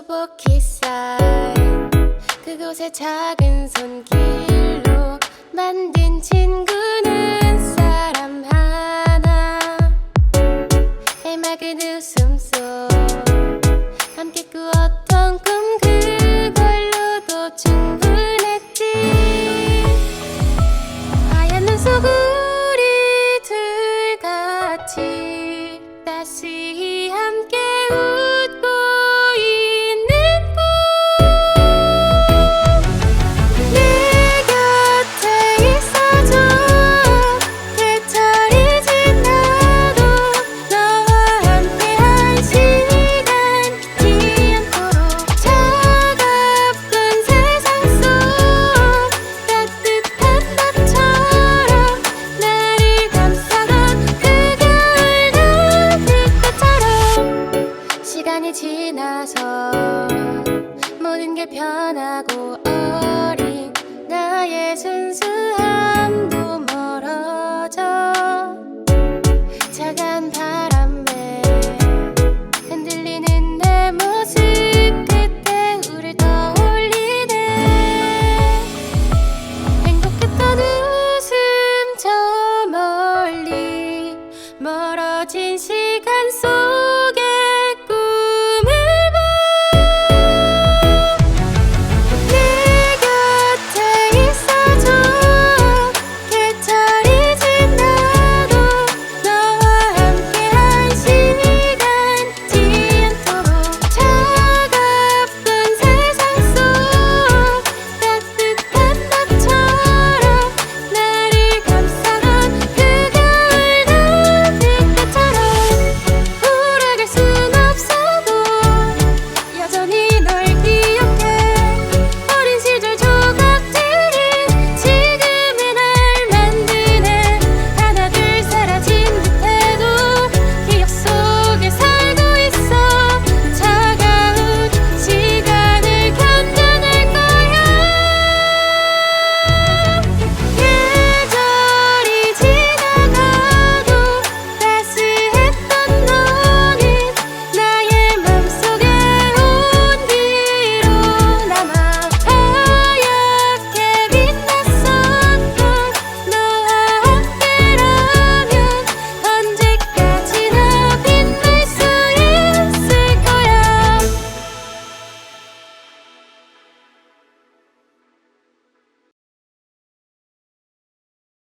수북히 쌓인 그곳의 작은 손길로 만든 친구는 사람 하나. 해맑은 웃음속 함께 꾸었던 꿈 그걸로도 충분했지. 하얀 눈 속 우리 둘 같이 다시 지나서 모든 게 변하고 어린 나의 순수함도 멀어져 차가운 바람에 흔들리는 내 모습 그때 우릴 떠올리네. 행복했던 웃음 저 멀리 멀어진 시간 속